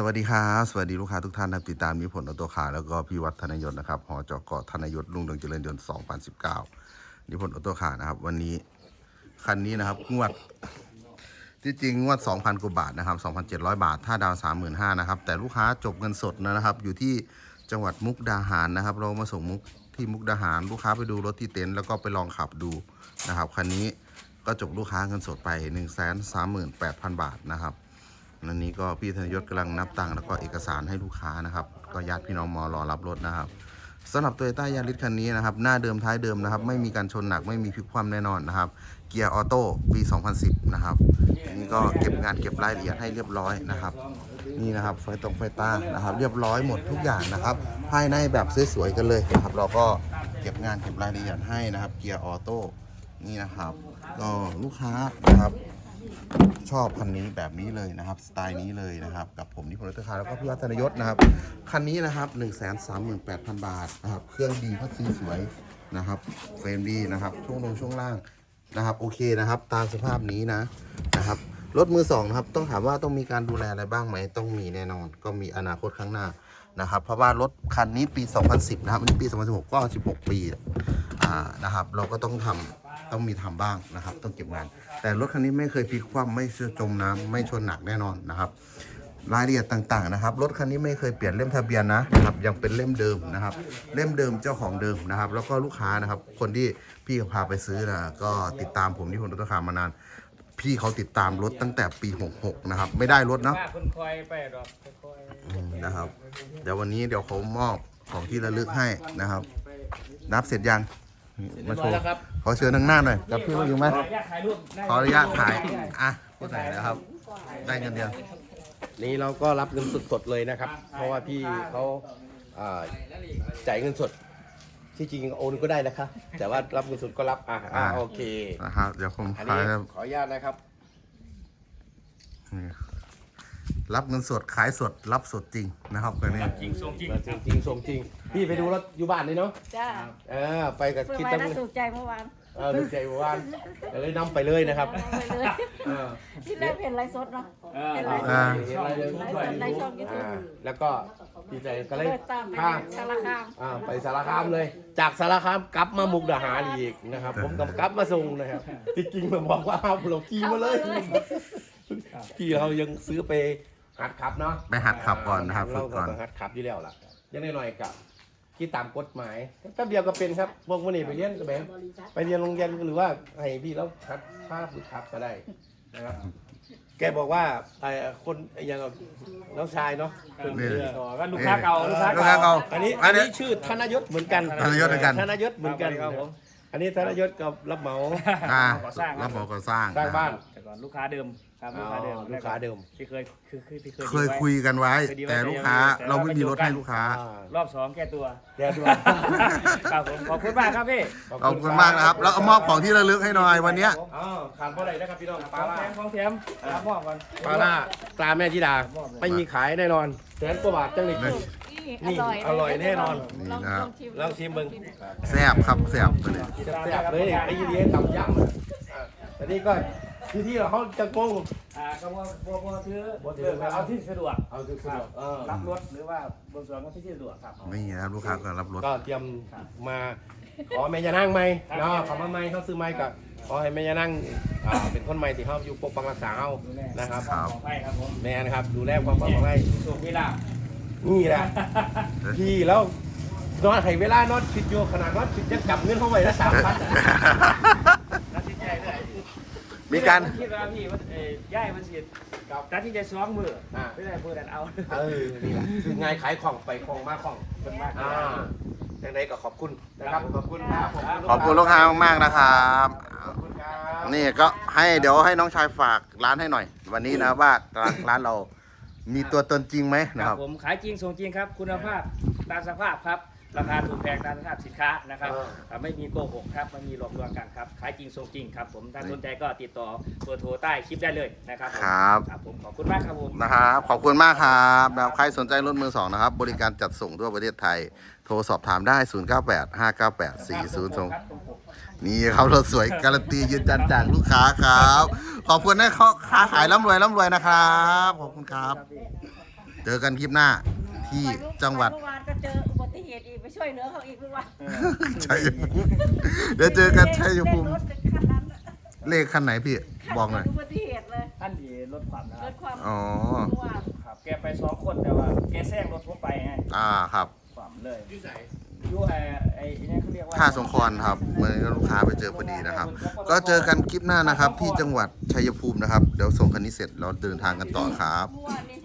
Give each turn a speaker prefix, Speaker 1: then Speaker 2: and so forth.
Speaker 1: สวัสดีครับสวัสดีลูกค้าทุกท่านนะติดตามนิพนธ์ออโตัวขาแล้วก็พี่วัฒนยศนะครับหอจกธนยศรุ่งเรืองเจริญยนต์2019นิพนธ์ออโตัวขานะครับ วันนี้คันนี้นะครับงวด ที่จริงงวด 2,000กว่าบาทนะครับ2,700 บาท ถ้าดาว 35,000นะครับแต่ลูกค้าจบเงินสดนะครับ อยู่ที่จังหวัดมุกดาหารนะครับ เรามาส่งมุกที่มุกดาหาร ลูกค้าไปดูรถที่เต็นท์แล้วก็ไปลองขับดูนะครับคันนี้ก็จบลูกค้าเงินสดไป 138,000 บาทนะครับ อันนี้ก็พี่ธนยศกำลังนับตังค์แล้วก็เอกสารให้ลูกค้านะครับ ก็ญาติพี่น้องมารอรับรถนะครับสำหรับโตโยต้ายาริสคันนี้นะครับ หน้าเดิมท้ายเดิมนะครับ ไม่มีการชนหนักไม่มีพลิกคว่ำแน่นอนนะครับ เกียร์ออโต้ปี 2010 นะครับ อันนี้ก็เก็บงานเก็บรายละเอียดให้เรียบร้อยนะครับ นี่นะครับไฟตรงไฟต้านะครับ เรียบร้อยหมดทุกอย่างนะครับ ภายในแบบสวยๆกันเลยนะครับ เราก็เก็บงานเก็บรายละเอียดให้นะครับ เกียร์ออโต้นี่นะครับก็ลูกค้านะครับ ชอบคันนี้แบบนี้เลยนะครับ สไตล์นี้เลยนะครับ กับผมนิพนธ์รัตคาแล้วก็พี่วัฒนยศนะครับ คันนี้นะครับ1 3 8 0 0 0 บาทนะครับ เครื่องดีพัดซีสวยนะครับเฟรมดีนะครับ ช่วงลงช่วงล่างนะครับ โอเคนะครับ ตามสภาพนี้นะนะครับรถมือสองนะครับ ต้องถามว่าต้องมีการดูแลอะไรบ้างไหมต้องมีแน่นอน ก็มีอนาคตข้างหน้านะครับ เพราะว่ารถคันนี้ปี 2010 นะครับอันนี้ปี 2016 ก็ 16 ปี นะครับ เราก็ต้องทำต้องมีทำบ้างนะครับ ต้องเก็บงาน แต่รถคันนี้ไม่เคยพลิกคว่ำไม่จมน้ำไม่ชนหนักแน่นอนนะครับรายละเอียดต่างๆนะครับรถคันนี้ไม่เคยเปลี่ยนเล่มทะเบียนนะนะครับยังเป็นเล่มเดิมนะครับ เล่มเดิมเจ้าของเดิมนะครับ แล้วก็ลูกค้านะครับ คนที่พี่เขาพาไปซื้อนะก็ติดตามผมที่คนรถคามานาน พี่เขาติดตามรถตั้งแต่ปี 66 นะครับ ไม่ได้รถเนาะ
Speaker 2: ว่าคนคอยไปดอกคอย
Speaker 1: อืมนะครับเดี๋ยววันนี้เดี๋ยวเขามอบของที่ระลึกให้นะครับ นับเสร็จยัง มาโชว์ขอเชิญทางหน้าหน่อยกับพี่มาอยู่ไหม
Speaker 2: ขออนุญาตถ่ายรูปได้
Speaker 1: ขออนุญาตถ่ายอะพูดไหนนะครับ ได้เงินเดือน
Speaker 3: นี่เราก็รับเงินสดๆเลยนะครับ เพราะว่าพี่เขาอ่าจ่ายเงินสดที่จริงโอนก็ได้นะคะ แต่ว่ารับเงินสดก็รับอะอะ
Speaker 1: อ่า
Speaker 3: โอเค
Speaker 1: นะครับเดี๋ยวผม
Speaker 3: อัน
Speaker 1: ขาย
Speaker 3: นี้
Speaker 1: ครับ
Speaker 3: ขออนุญาตนะครับ
Speaker 1: นี่ รับเงินสดขายสดรับสดจริงนะครับกันนี้
Speaker 2: จริงทรงจริง
Speaker 3: จริงจริงส่งจริง พี่ไปดูรถอยู่บ้านเลยเนาะ
Speaker 4: จ้า
Speaker 3: เออไปกับ
Speaker 4: เพื่อ
Speaker 3: คิด
Speaker 4: ไว้
Speaker 3: ตั้ง
Speaker 4: น่าถูกใจเมื่อวาน
Speaker 3: เออดูใจวานเลยนำไปเลยนะครับ
Speaker 4: ไปเลย
Speaker 3: เออ
Speaker 4: ที่แรกเห็นไลฟ์สดเนาะ
Speaker 2: เออ
Speaker 4: เห็นไลฟ์ส
Speaker 1: อ่า
Speaker 4: ด
Speaker 3: เห็นอะไรเลย
Speaker 4: ไลฟ์สดในช่องยูทู
Speaker 3: อ่า
Speaker 4: บ
Speaker 3: แล้วก็พี่ใจก็เลย
Speaker 4: เปิดตามไป
Speaker 3: พา
Speaker 4: สารคาม
Speaker 3: อ่าไปสารคามเลย จากสารคามกลับมามุกดาหารอีกนะครับ ผมกับกลับมาส่งนะครับที่จริงผมบอกว่าเอาเราขี่มาเลยพี่เรายังซื้อไป หัดขับเนาะ
Speaker 1: ไปหัดขับก่อนนะครับฝึ
Speaker 3: เรา
Speaker 1: ก
Speaker 3: ก็
Speaker 1: ก่อน
Speaker 3: ต้องหัดขับอยู่แล้วล่ะยังน้อยๆกับที่ตามกฎหมายแป๊บเดียวก็เป็นครับพวกวันนี้ไปเรียนก็แบบไปเรียนโรงเรียนหรือว่าให้พี่แล้วหัดพาฝึกขับก็ได้นะครับ แกบอกว่าไอ้คนอย่างน้องชายเนาะเพิ่น
Speaker 1: นี่
Speaker 3: เชื่อ
Speaker 2: ต่อก็ลูกค้าเก่าลูกค้า
Speaker 1: ลูกค้า
Speaker 2: เก่า
Speaker 1: เก่า
Speaker 3: อันนี้
Speaker 1: อั
Speaker 3: อั
Speaker 1: น
Speaker 3: น
Speaker 1: นี้
Speaker 3: นี้ชื่อธนยศเหมือนกัน
Speaker 1: ธนยศเหมือนกัน
Speaker 3: ธนยศเหมือนกัน
Speaker 2: ครับผม
Speaker 3: อันนี้ธนยศกับรับเหมา
Speaker 1: อ่า
Speaker 2: ก่อสร้าง
Speaker 1: รับเหมาก่อสร้าง
Speaker 3: สร้างบ้าน
Speaker 2: แต่ก่อนลูกค้าเดิม ครับลูกค้าเดิม
Speaker 3: อ๋อลูกค้าเดิม
Speaker 2: ที่เคยคือคือที่เคย
Speaker 1: เคยคุยกันไว้
Speaker 2: เคยดีไว้
Speaker 1: แต่ลูกค้า
Speaker 2: แต่
Speaker 1: เรา
Speaker 2: เรา
Speaker 1: ไม่
Speaker 2: ไม่
Speaker 1: มี
Speaker 2: อยู่
Speaker 1: รถ
Speaker 2: กัน
Speaker 1: ให้ลูกค้า
Speaker 3: อ่าร
Speaker 2: อบสองแก้ตัว
Speaker 3: แกดู
Speaker 2: ครับผมขอบคุณมากครับพี่
Speaker 1: ขอบคุณมากนะครับ แล้วเอามอบของที่ระลึกให้หน่อยวันเนี้ย
Speaker 3: อ๋อขาดเพราะอะไรนะครับพี่น้อง
Speaker 2: ข
Speaker 3: ปลา
Speaker 2: อง
Speaker 3: ล่า
Speaker 2: แถมของแถมรับมอบก่อน
Speaker 3: ปลาล่าปลาแม่จิดา ไม่มีขายแน่นอนแสนกว่าบาทจังเลย
Speaker 1: นี่
Speaker 3: นี่
Speaker 4: อร่อย
Speaker 3: อร่อยแน่นอน
Speaker 4: ลอง
Speaker 1: นี่นะครับ
Speaker 4: ลองชิม
Speaker 3: ลองชิมเบิ่ง
Speaker 1: แซ่บครับแซ่บตัวนี้
Speaker 3: แซ่บๆเลยไอ้ยีเลี้ยงตับย่ำอะอะแต่นี่ก็ ที่ที่เราเขาจะงง
Speaker 2: อ่าก็ว่าบัวบัวถือ
Speaker 3: บ่ถือ
Speaker 2: เลือกเอาที่สะดวก
Speaker 3: เอาคือ
Speaker 2: ครับ
Speaker 3: เออ
Speaker 2: รับรถหรือว่าบนส่วนของที่สะดวกครับ
Speaker 1: นี่นะครับลูกค้าก็รับรถ
Speaker 3: ก็เตรียมมาขอแม่ยานั่งไหมเนาะขอมาไหมเขาซื้อไหมก็ขอให้แม่ยานั่งอ่าเป็นคนใหม่ที่เขาอยู่ปกปักรักษาเขานะครับ
Speaker 1: ครับ
Speaker 2: ขอให้ครับผม
Speaker 3: แม่นะครับดูแลความปลอดภัย
Speaker 2: สุขมีลาภ
Speaker 3: นี่แหละ พี่แล้วนอนให้เวลานอนคิดอยู่ขนาดนอนคิดจะกลับเงินเข้าไปละสามพัน
Speaker 2: ตัดสินใจเลย
Speaker 1: มี การ
Speaker 2: คิดว่าพี่มันเอ้ยย่ายมันเสียกับตัดสินใจสองมือ
Speaker 3: อ่า
Speaker 2: ไม่ได้มือดันเอา
Speaker 3: เออนี่แหละคือไงขายของไปของมาของ
Speaker 2: เป็นมาก
Speaker 3: อ่าอย่างไรก็ขอบคุณนะครับขอบคุณครับ
Speaker 1: ขอบคุณลูกค้ามากๆนะครับ
Speaker 3: ขอบคุณครับ
Speaker 1: นี่ก็ให้เดี๋ยวให้น้องชายฝากร้านให้หน่อย วันนี้นะว่าร้านร้านเรามีตัวตนจริงไหมนะ
Speaker 2: ค
Speaker 1: ค
Speaker 2: รั
Speaker 1: รั
Speaker 2: บบ ผมขายจริงส่งจริงครับ คุณภาพตามสภาพครับ ราคาถูกแพงตามสภาพสินค้านะครับอ่าไม่มีโกหกครับไม่มีหลอกลวงกันครับขายจริงส่งจริงครับผมถ้าสนใจก็ติดต่อเบอร์โทรใต้คลิปได้เลยนะครับผม
Speaker 1: ครับ
Speaker 2: ครับผมขอบคุณมากครับผม
Speaker 1: นะครับ ขอบคุณมากครับนะครับใครสนใจรถมือสองนะครับ บริการจัดส่งทั่วประเทศไทย โทรสอบถามได้ 0 9 8 5 9 8 4 0 2นี่ครับรถสวยการันตียืนยันจากลูกค้าครับ ขอบคุณนะค้าขายร่ำรวยร่ำรวยนะครับ ขอบคุณครับ
Speaker 2: พี่
Speaker 1: เจอกันคลิปหน้าที่จังหวัด
Speaker 4: เมื่อวานก็เจออุบัติ เหตุอีกไปช่วยเหลือเขาอีกเมื่อวาน
Speaker 1: ชัยภูมิเดี๋ยวเจอกันชัยภูมิ
Speaker 4: เล่นรถคันนั้นน่ะ
Speaker 1: เลขคันไหนพี่บอกหน่อย
Speaker 4: อุบัติเหตุเลย
Speaker 2: ท่านที่ลดความนะค
Speaker 4: ร
Speaker 2: รับ
Speaker 4: ถความ
Speaker 1: อ๋อ
Speaker 4: เมื่อวาน
Speaker 2: ครับ แกไปสองคนแต่ว่า แกแซงรถผมไปไง
Speaker 1: อ่าครับ
Speaker 2: ความเลย
Speaker 3: ที่ไหน
Speaker 2: อยู่ไอ้ไอ้นี่เขาเรียกว่า
Speaker 1: ท่าสงครามครับเมื่อลูกค้าไปเจอพอดีนะครับ ก็เจอกันคลิปหน้านะครับ ที่จังหวัดชัยภูมินะครับ เดี๋ยวส่งคันนี้เสร็จแล้วเดินทางกันต่อครับ
Speaker 4: เมื่อวานนี้